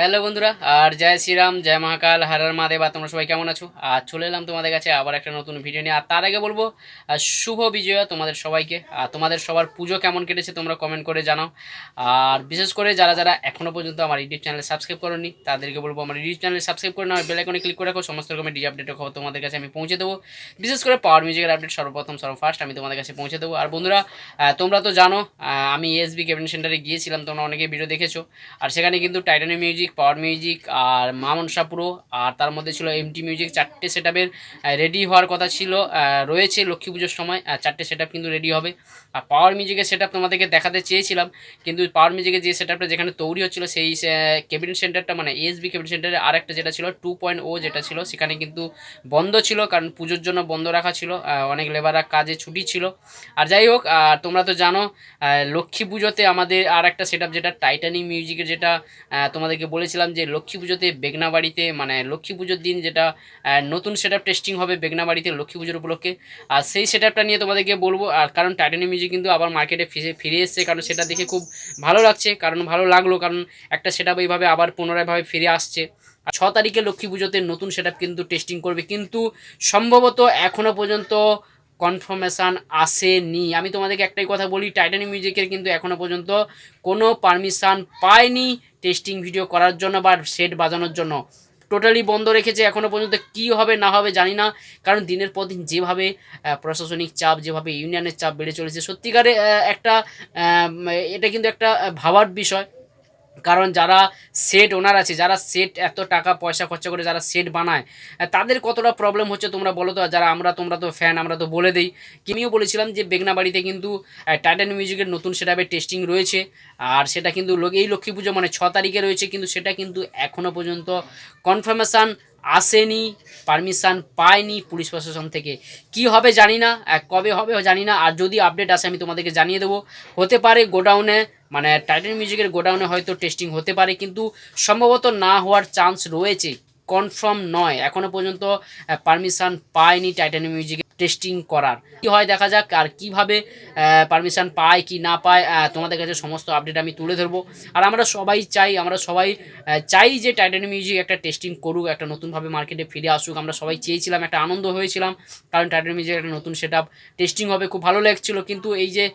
Hello বন্ধুরা, আর জয় শ্রীরাম, জয় মহাকাল হারার মহাদেব, আর তোমরা সবাই কেমন আছো? আর চলে এলাম তোমাদের কাছে আবার একটা নতুন ভিডিও নিয়ে। আর তার আগে বলব শুভ বিজয়া তোমাদের সবাইকে। আর তোমাদের সবার পুজো কেমন কেটেছে তোমরা কমেন্ট করে জানাও। আর বিশেষ করে যারা যারা এখনও পর্যন্ত আমার ইউটিউব চ্যানেলে সাবস্ক্রাইব করোনি, তাদেরকে বলব আমার ইউটিউব চ্যানেলে সাবস্ক্রাইব করে নাও। বেল আইকনে ক্লিক করে রাখো, সমস্ত রকমের ডিজি আপডেটের খবর তোমাদের কাছে আমি পৌঁছে দেবো। বিশেষ করে পাওয়ার মিউজিকের আপডেট সর্বপ্রথম, সর্বফার্স্ট আমি তোমাদের কাছে পৌঁছে দেবো। আর বন্ধুরা তোমরা তো জানো আমি এসবি ক্যাবিনেট সেন্টারে গিয়েছিলাম, তোমরা অনেকে ভিডিও দেখেছ। আর সেখানে কিন্তু টাইটানি মিউজিক পাওয়ার মিউজিক আর মামনসা পুরো। আর তার মধ্যে ছিল এমটি মিউজিক চারটে সেট রেডি হওয়ার কথা ছিল রয়েছে লক্ষ্মী পুজোর সময় চারটে সেট কিন্তু রেডি হবে। আর পাওয়ার মিউজিকের সেট তোমাদেরকে দেখাতে চেয়েছিলাম, কিন্তু পাওয়ার মিউজিকের যে সেট যেখানে তৈরি হচ্ছিল, সেই ক্যাবিনেট সেন্টারটা মানে এসবি ক্যাবিনেট সেন্টারে আরেকটা যেটা ছিল টু পয়েন্ট ও যেটা ছিল, সেখানে কিন্তু বন্ধ ছিল, কারণ পুজোর জন্য বন্ধ রাখা ছিল অনেক লেবাররা কাজে ছুটি ছিল। আর যাই হোক, আর তোমরা তো জানো লক্ষ্মী পুজোতে আমাদের আর একটা সেট যেটা টাইটানিক মিউজিকের যেটা তোমাদেরকে বলেছিলাম যে লক্ষ্মী পুজোতে বেগনাবাড়িতে মানে লক্ষ্মী পুজোর দিন যেটা নতুন সেট টেস্টিং হবে বেগনাবাড়িতে লক্ষ্মী পুজোর উপলক্ষে। আর সেই সেট নিয়ে তোমাদেরকে বলব, আর কারণ টাইটানিক মিউজিক কিন্তু আবার মার্কেটে ফিরে ফিরে এসছে, কারণ সেটা দেখে খুব ভালো লাগছে, কারণ ভালো লাগল, কারণ একটা সেট এইভাবে আবার পুনরায়ভাবে ফিরে আসছে। ছ তারিখে লক্ষ্মী পুজোতে নতুন সেট কিন্তু টেস্টিং করবে, কিন্তু সম্ভবত এখনও পর্যন্ত কনফার্মেশান আসেনি। আমি তোমাদেরকে একটাই কথা বলি টাইটানিক মিউজিকের কিন্তু এখনও পর্যন্ত কোনো পারমিশান পায়নি টেস্টিং ভিডিও করার জন্য বা সেট বাজানোর জন্য। টোটালি বন্ধ রেখেছে এখনও পর্যন্ত কি হবে না হবে জানি না। কারণ দিনের পর দিন যেভাবে প্রশাসনিক চাপ, যেভাবে ইউনিয়নের চাপ বেড়ে চলেছে, সত্যিকারে একটা এটা কিন্তু একটা ভাবার বিষয়। কারণ যারা সেট ওনার আছে, যারা সেট এত টাকা পয়সা খরচা করে যারা সেট বানায় তাদের কতটা প্রবলেম হচ্ছে তোমরা বলো তো? যারা আমরা, তোমরা তো ফ্যান আমরা তো বলে দিই। কিমিও বলেছিলাম যে বেগনাবাড়িতে কিন্তু টাইটান মিউজিকের নতুন সেটাপে টেস্টিং রয়েছে। আর সেটা কিন্তু এই লক্ষ্মী পুজো মানে ছ তারিখে রয়েছে, কিন্তু সেটা কিন্তু এখনও পর্যন্ত কনফার্মেশান আসেনি পারমিশন পায়নি পুলিশ প্রশাসন থেকে। কি হবে জানি না কবে হবে জানি না। আর যদি আপডেট আসে, আমি তোমাদেরকে জানিয়ে দেবো। হতে পারে গোডাউনে মানে টাইটেল মিউজিকের গোডাউনে হয়তো টেস্টিং হতে পারে, কিন্তু সম্ভবত না হওয়ার চান্স রয়েছে। কনফার্ম নয়। এখনও পর্যন্ত পারমিশন পায়নি টাইটান মিউজিকে টেস্টিং করার। কি হয় দেখা যাক আর কীভাবে পারমিশন পায় কি না পায় তোমাদের কাছে সমস্ত আপডেট আমি তুলে ধরবো। আর আমরা সবাই চাই, আমরা সবাই চাই যে টাইটান মিউজিক একটা টেস্টিং করুক, একটা নতুনভাবে মার্কেটে ফিরে আসুক। আমরা সবাই চেয়েছিলাম, একটা আনন্দ হয়েছিলাম, কারণ টাইটান মিউজিক একটা নতুন সেট আপ টেস্টিং হবে। খুব ভালো লাগছিল, কিন্তু এই যে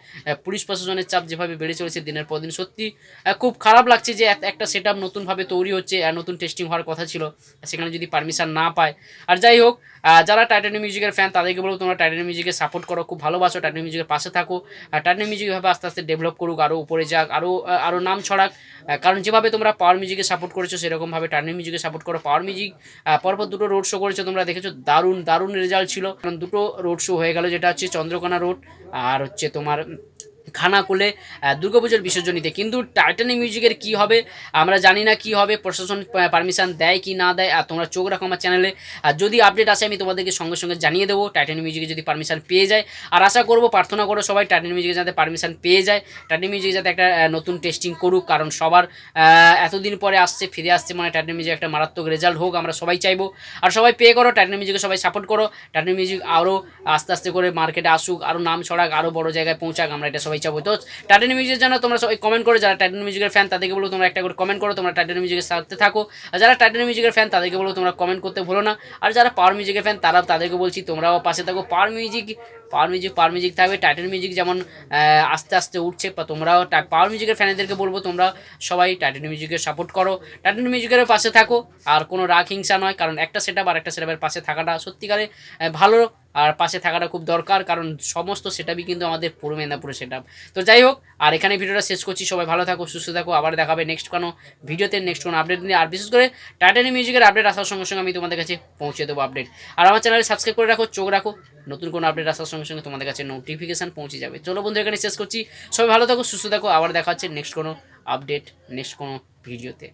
পুলিশ প্রশাসনের চাপ যেভাবে বেড়ে চলেছে দিনের পর দিন, সত্যি খুব খারাপ লাগছে যে এক- একটা সেট আপ নতুনভাবে তৈরি হচ্ছে নতুন টেস্টিং হওয়ার কথা ছিল। সেখানে যদি পারমিশন না পায়। আর যাই হোক যারা টাইটানিক মিউজিকের ফ্যান তাদেরকে বলব তোমরা টাইটানিক মিউজিকে সাপোর্ট করো, খুব ভালোবাসো টাইটানিক মিউজিকের পাশে থাকো। আর টাইটানিক মিউজিক এভাবে আস্তে আস্তে ডেভেলপ করুক আরও উপরে যাক আরও আরও নাম ছড়াক। কারণ যেভাবে তোমরা পাওয়ার মিউজিকে সাপোর্ট করেছ, সেরকমভাবে টাইটানিক মিউজিকে সাপোর্ট করো। পাওয়ার মিউজিক পরপর দুটো রোড শো করেছ তোমরা, দেখেছ? দারুণ দারুণ রেজাল্ট ছিল। কারণ দুটো রোড শো হয়ে গেল, যেটা হচ্ছে চন্দ্রকোনা রোড আর হচ্ছে তোমার খানাকুলে আহ, দুর্গাপুজোর বিসর্জনীতে। কিন্তু টাইটানিক মিউজিকের কি হবে? আমরা জানি না কি হবে প্রশাসন পারমিশন দেয় কি না দেয় আর তোমরা চোখ রাখো আমার চ্যানেলে আর যদি আপডেট আসে আমি তোমাদেরকে সঙ্গে সঙ্গে জানিয়ে দেবো টাইটানিক মিউজিকে যদি পারমিশন পেয়ে যায়। আর আশা করব প্রার্থনা করো সবাই টাইটানিক মিউজিকে যাতে পারমিশন পেয়ে যায়। টাইটানিক মিউজিক যাতে একটা নতুন টেস্টিং করুক কারণ সবার এতদিন পরে আসছে ফিরে আসছে মানে টাইটানিক মিউজিক একটা মারাত্মক রেজাল্ট হোক আমরা সবাই চাইব। আর সবাই পে করো টাইটানিক মিউজিকে সবাই সাপোর্ট করো। টাইটানিক মিউজিক আরও আস্তে আস্তে করে মার্কেটে আসুক আরও নাম ছড়াক আরও বড় জায়গায় পৌঁছাক আমরা এটা সবাই চাইব তো টাইটেন মিউজিকের জন্য তোমরা সবাই কমেন্ট করো, যারা টাইটেন মিউজিকের ফ্যান তাদেরকে বলো তোমরা একটা করে কমেন্ট করো, তোমরা টাইটেন মিউজিকের সাথে থাকো। আর যারা টাইটেন মিউজিকের ফ্যান তাদেরকে বলো তোমরা কমেন্ট করতে ভুলো না। আর যারা পাওয়ার মিউজিকের ফ্যান তারা তাদেরকে বলছি, তোমরাও পাশে থাকো। Power music power music power music থাকবে। টাইটান মিউজিক যেমন আস্তে আস্তে উঠছে, বা তোমরাও পাওয়ার মিউজিকের ফ্যানেদেরকে বলব, তোমরা সবাই টাইটান মিউজিকের সাপোর্ট করো। টাইটান মিউজিকের পাশে থাকো, আর কোনো রাগ, হিংসা নয়, কারণ একটা সেটআপ আর একটা সেটআপের পাশে থাকাটা সত্যিকারে ভালো, আর পাশে থাকাটা খুব দরকার, কারণ সমস্ত সেটআপই কিন্তু আমাদের পূর্ব মেদিনীপুরের সেটআপ তো যাই হোক, আর এখানে ভিডিওটা শেষ করছি, সবাই ভালো থাকো, সুস্থ থাকো, আবার দেখাবে নেক্সট কোনো ভিডিওতে নেক্সট কোনো আপডেট নিয়ে। আর বিশেষ করে টাইটানি মিউজিকের আপডেট আসার সঙ্গে সঙ্গে আমি তোমাদের কাছে পৌঁছে দেবো আপডেট আর আমার চ্যানেলে সাবস্ক্রাইব করে রাখো, চোখ রাখো, নতুন কোনো আপডেট আসার সঙ্গে সঙ্গে তোমাদের কাছে নোটিফিকেশান পৌঁছে যাবে। চলো বন্ধু এখানে শেষ করছি। সবাই ভালো থাকো, সুস্থ থাকো। আবার দেখা হচ্ছে নেক্সট কোনো আপডেট নেক্সট কোনো ভিডিওতে